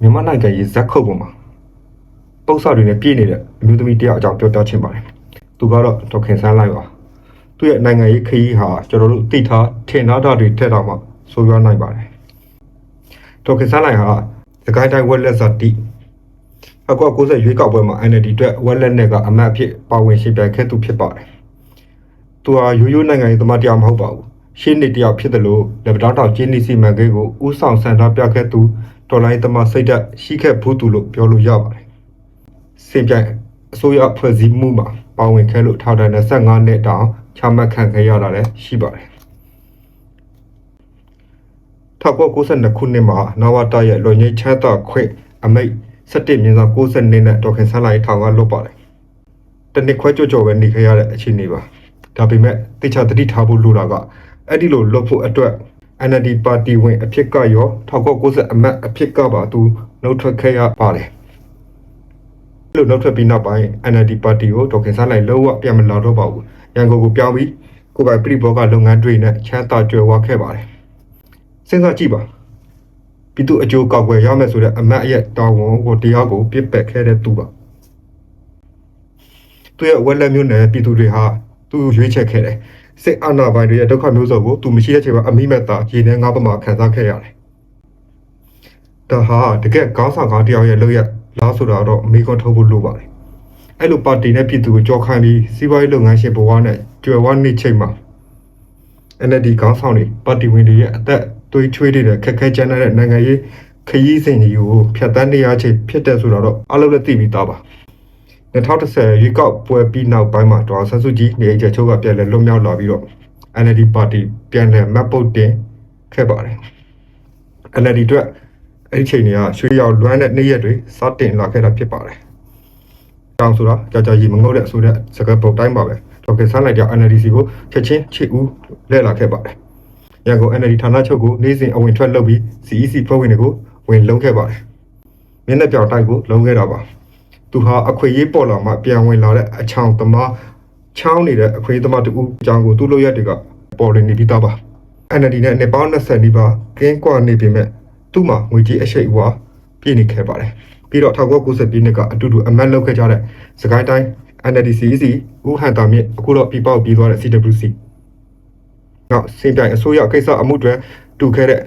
မြန်မာနိုင်ငံရေးဇက်ခုတ်ပေါ်မှာပု္ပ္ပစာတွေနဲ့ပြည့်နေတဲ့အမျိုးသမီးတယောက်အကြောင်းပြောပြချင်ပါတယ်။သူကတော့ဒေါက်ခင်ဆန်းလိုက်ပါ။သူ့ရဲ့နိုင်ငံရေးခရီးဟာကျွန်တော်တို့သိထားထင်ထားတာတွေထက်တော့မှဆိုးရွားနိုင်ပါတယ်။ဒေါက်ခင်ဆန်းလိုက်ဟာသခိုင်းတိုင်းဝက်လက်ဇာတိအကော90ရွေးကောက်ပွဲမှာ NLD အတွက်ဝက်လက်နဲ့ကအမတ်အဖြစ်ပါဝင်ရှိပြိုင်ခဲ့သူဖြစ်ပါတယ်။သူဟာရိုးရိုးနိုင်ငံရေးသမားတရားမဟုတ်ပါဘူး။ရှင်းနေတရားဖြစ်တယ်လို့လက်ပတောင်းတောင်ကျင်းနေစီမံကိန်းကိုဥဆောင်ဆန္ဒပြခဲ့သူ တော်လိုင်းသမားစိတ်ဓာတ်ရှိခဲ့ဘူးသူလို့ပြောလို့ရပါတယ်။စင်ပြိုင်အစိုးရဖွဲ့စည်းမှုမှာပါဝင်ခဲ့လို့ထောက်ဒဏ်25နှစ်တောင်ချမှတ်ခံခဲ့ရတာလည်းရှိပါတယ်။1992ခုနှစ်မှာနဝတာရဲ့လွန်ငင်းချမ်းသာခွင့်အမိတ်17မြင်းဆောင်60နှစ်နဲ့ဒေါက်ခင်ဆန်းလိုက်ထောင်ကလွတ်ပါတယ်။တနစ်ခွဲကြော်ကြော်ပဲနေခဲ့ရတဲ့အခြေအနေပါ။ဒါပေမဲ့တိကျသတိထားဖို့လိုတာကအဲ့ဒီလိုလွတ်ဖို့အတွက် NLD ပါတီဝင်အဖြစ်ကရော1990အမတ်အဖြစ်ကပါသူနှုတ်ထွက်ခဲ့ရပါတယ်။အဲ့လိုနှုတ်ထွက်ပြီးနောက်ပိုင်း NLD ပါတီကိုဒေါက်ခင်ဆန်းလိုက်လုံးဝပြန်မလာတော့ပါဘူး။ရန်ကုန်ကိုပြောင်းပြီးကိုယ်ပိုင်ပြည်ဘောကလုပ်ငန်းတွေနဲ့ချမ်းသာကြွယ်ဝခဲ့ပါတယ်။စဉ်းစားကြည့်ပါ။ပြည်သူအကျိုးကောက်ွယ်ရမယ်ဆိုတဲ့အမတ်ရဲ့တာဝန်ကိုတရားကိုပြစ်ပယ်ခဲ့တဲ့သူပါ။သူရဲ့ဝက်လက်မျိုးနဲ့ပြည်သူတွေဟာသူရွေးချယ်ခဲ့တယ်။ စစ်အာဏာပိုင်တွေရဲ့ဒုက္ခမျိုးစုံကိုသူမရှိတဲ့ချိန်မှာအမိမဲ့တာရေနဲ့ငါးပမာခံစားခဲ့ရတယ်။ဒါဟာတကယ်ကောင်းဆောင်ကောင်းတယောက်ရဲ့လုပ်ရလားဆိုတာတော့အမေကွန်ထုတ်ဖို့လိုပါတယ်။အဲ့လိုပါတီနဲ့ပြည်သူကိုကြောခိုင်းပြီးစီးပွားရေးလုပ်ငန်းရှင်ဘဝနဲ့ကြွယ်ဝနေချိန်မှာ NLD ကောင်းဆောင်တွေပါတီဝင်တွေရဲ့အသက်သွေးချွေးနေတဲ့ခက်ခဲကြမ်းတဲ့နိုင်ငံရေးခရီးစဉ်ကြီးကိုဖျက်ဆီးနေရချိန်ဖြစ်တဲ့ဆိုတော့အလုံးလည်းသိပြီးသားပါ 2010ရွေးကောက်ပွဲပြီးနောက်ပိုင်းမှာဒေါ်ဆန်းစုကြည်နေအိမ်ချုပ်ကပြန်လဲလွတ်မြောက်လာပြီးတော့ NLD ပါတီပြန်လဲမတ်ပုတ်တင်ခဲ့ပါတယ် NLD အတွက်အဲ့ဒီချိန်တွေကရွှေရောက်လွမ်းတဲ့နေ့ရက်တွေစတင်လာခဲ့တာဖြစ်ပါတယ်။တောင်ဆိုတာကြာကြာကြီးမငုတ်တဲ့ဆိုတဲ့စကားပုံတိုင်းပါပဲ။ဒေါက်ကဆန်းလိုက်တဲ့ NLD စီကိုချက်ချင်းချစ်ဦးလဲလာခဲ့ပါတယ်။ရန်ကုန် NLD ဌာနချုပ်ကိုနေ့စဉ်အဝင်ထွက်လုပ်ပြီး CEC ဖွဲ့ဝင်တွေကိုဝင်လုံးခဲ့ပါတယ်။မျက်နှာပြောင်တိုက်ကိုလုံးခဲ့တာပါ။ သူဟာအခွေရေးပေါ်လာမှပြန်ဝင်လာတဲ့အချောင်သမားချောင်းနေတဲ့အခွေသမားတူအကြောင်းကိုသူ့လိုရက်တွေကပေါ်လွင်နေပြီးသားပါ။ NLD နဲ့နှစ်ပေါင်း20နီးပါးကင်းကွာနေပြီမဲ့သူ့မှာငွေကြီးအရှိတ်အဝါပြည့်နေခဲ့ပါတယ်ပြီးတော့1990ပြည့်နှစ်ကအတူတူအမတ်လုပ်ခဲ့ကြတဲ့စကိုင်းတိုင်း NLD CEC ဦးဟန်တာမြင့်အခုတော့ပြပောက်ပြီးသွားတဲ့ CWC နောက်စင်ပြိုင်အစိုးရကိစ္စအမှုတွေတူခဲ့တဲ့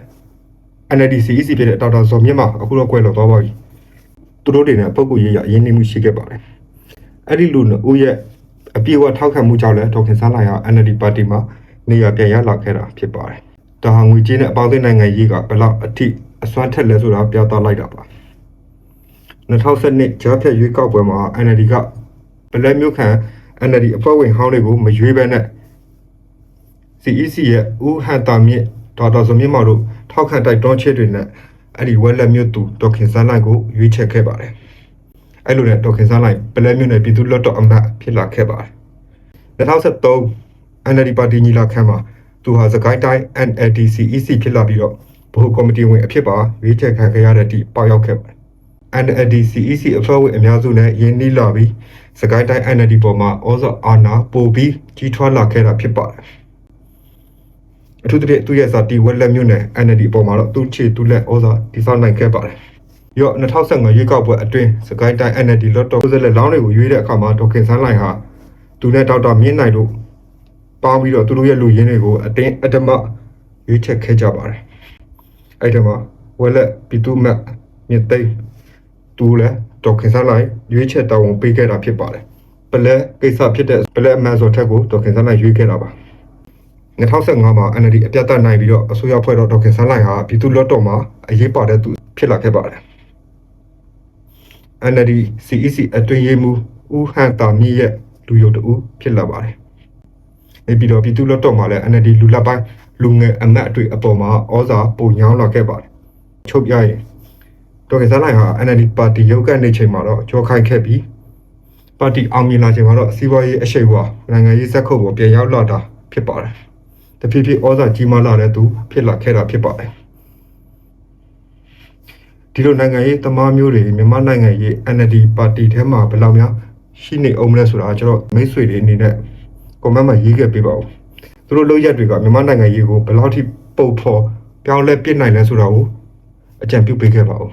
NLD CEC ဖြစ်တဲ့ဒေါက်တာဇော်မြင့်မှာအခုတော့ကွယ်လွန်သွားပါပြီ သူတို့တွေနဲ့ပုဂ္ဂိုလ်ရေးရအရင်းနှီးမှုရှိခဲ့ပါတယ်အဲ့ဒီလူနဲ့ဦးရဲ့အပြေအဝထောက်ခံမှုကြောင့်လည်းဒေါက်ခင်ဆန်းလိုက်ဟာ NLD ပါတီမှာနေရာပြန်ရလာခဲ့တာဖြစ်ပါတယ်ဒါဟာငွေကြေးနဲ့အပေါင်းအသင်းနိုင်ငံရေးကဘယ်လောက်အထိအစွမ်းထက်လဲဆိုတာပြသလိုက်တာပါ2012ကြားဖြတ်ရွေးကောက်ပွဲမှာ NLD ကဗလက်မျိုးခံ NLD အဖွဲ့ဝင်ဟောင်းတွေကိုမရွေးဘဲနဲ့ CEC ရဲ့ဦးဟန်တာမြင့်ဒေါက်တာဇမြင့်မောင်တို့ထောက်ခံတိုက်တွန်းချက်တွေနဲ့ အဲ့ဒီဝက်လက်မျိုးသူဒေါက်ခင်စန်းလိုက်ကိုရွေးချယ်ခဲ့ပါတယ်အဲ့လိုနဲ့ဒေါက်ခင်စန်းလိုက်ဗလက်မျိုးနဲ့ပြည်သူ့လွတ်တော်အမတ်ဖြစ်လာခဲ့ပါတယ်2013 NLD ပါတီညီလာခံမှာသူဟာစကိုင်းတိုင်း NLD CEC ဖြစ်လာပြီးတော့ဗဟိုကော်မတီဝင်အဖြစ်ပါရွေးချယ်ခံခဲ့ရတဲ့အထိပေါရောက်ခဲ့ပါတယ်။ NLD CEC အဖွဲ့ဝင်အများစုနဲ့ရင်းနှီးလာပြီးစကိုင်းတိုင်း NLD ပေါ်မှာဩဇာအာဏာပိုပြီးကြီးထွားလာခဲ့တာဖြစ်ပါတယ်။ အထူးသဖြင့်သူရဲ့ဇာတိဝက်လက်မျိုးနဲ့ NLD ပေါ်မှာတော့သူ့ချေသူ့လက်ဩဇာတည်ဆောက်နိုင်ခဲ့ပါတယ်။ရော့2015ရွေးကောက်ပွဲအတွင်းစကိုင်းတိုင်း NLD လော့တော်ကိုယ်စားလှယ်လောင်းတွေကိုရွေးတဲ့အခါမှာဒေါက်ခင်ဆန်းလိုင်ဟာသူနဲ့ဒေါက်တာမြင့်နိုင်တို့ပေါင်းပြီးတော့သူတို့ရဲ့လူရင်းတွေကိုအတင်းအဓမ္မရွေးချယ်ခဲ့ကြပါတယ်။အဲ့ဒီမှာဝက်လက်ပီတူမတ်မြစ်သိမ်းသူလည်းဒေါက်ခင်ဆန်းလိုက်ရွေးချယ်တာဝန်ပေးခဲ့တာဖြစ်ပါတယ်။ပလက်ကိစ္စဖြစ်တဲ့ပလက်အမန်ဆိုထက်ကိုဒေါက်ခင်ဆန်းလိုက်ရွေးခဲ့တာပါ။ 2015မှာ NLD အပြတ်တက်နိုင်ပြီးတော့အစိုးရဖွဲ့တော့ဒေါက်ခင်ဆန်းလိုက်ဟာပြည်သူ့လွှတ်တော်မှာအရေးပါတဲ့သူဖြစ်လာခဲ့ပါတယ်။ NLD CEC အတွင်းရေးမှူးဦးဟန်တာမြင့်ရဲ့လူယုံတူဖြစ်လာပါတယ်။နေပြီးတော့ပြည်သူ့လွှတ်တော်မှာလည်း NLD လူလက်ပိုင်းလူငယ်အမတ်အတွေ့အပေါ်မှာဩဇာပုံညောင်းလာခဲ့ပါတယ်။ချုပ်ပြရင်ဒေါက်တာဆန်းလိုက်ဟာ NLD ပါတီရုပ်ကနေချိန်မှာတော့ကြောခိုင်းခဲ့ပြီးပါတီအောင်မြင်လာချိန်မှာတော့စီးပွားရေးအရှိန်ဝါနိုင်ငံရေးဇက်ခုပ်ပေါ်ပြန်ရောက်လာတာဖြစ်ပါတယ်။ တဖြည်းဖြည်းဩဇာကြီးမားလာတဲ့သူဖြစ်လာခဲ့တာဖြစ်ပါတယ်။ဒီလိုနိုင်ငံရေးသမားမျိုးတွေမြန်မာနိုင်ငံရေး NLD ပါတီထဲမှာဘယ်လောက်များရှိနေအောင်မလဲဆိုတာကျွန်တော်မိတ်ဆွေတွေအနေနဲ့ comment မှာရေးခဲ့ပေးပါဦးသူတို့လုပ်ရက်တွေကမြန်မာနိုင်ငံရေးကိုဘယ်လောက်ထိပုတ်ဖော်ပြောင်းလဲပြစ်နိုင်လဲဆိုတာကိုအကြံပြုပေးခဲ့ပါဦး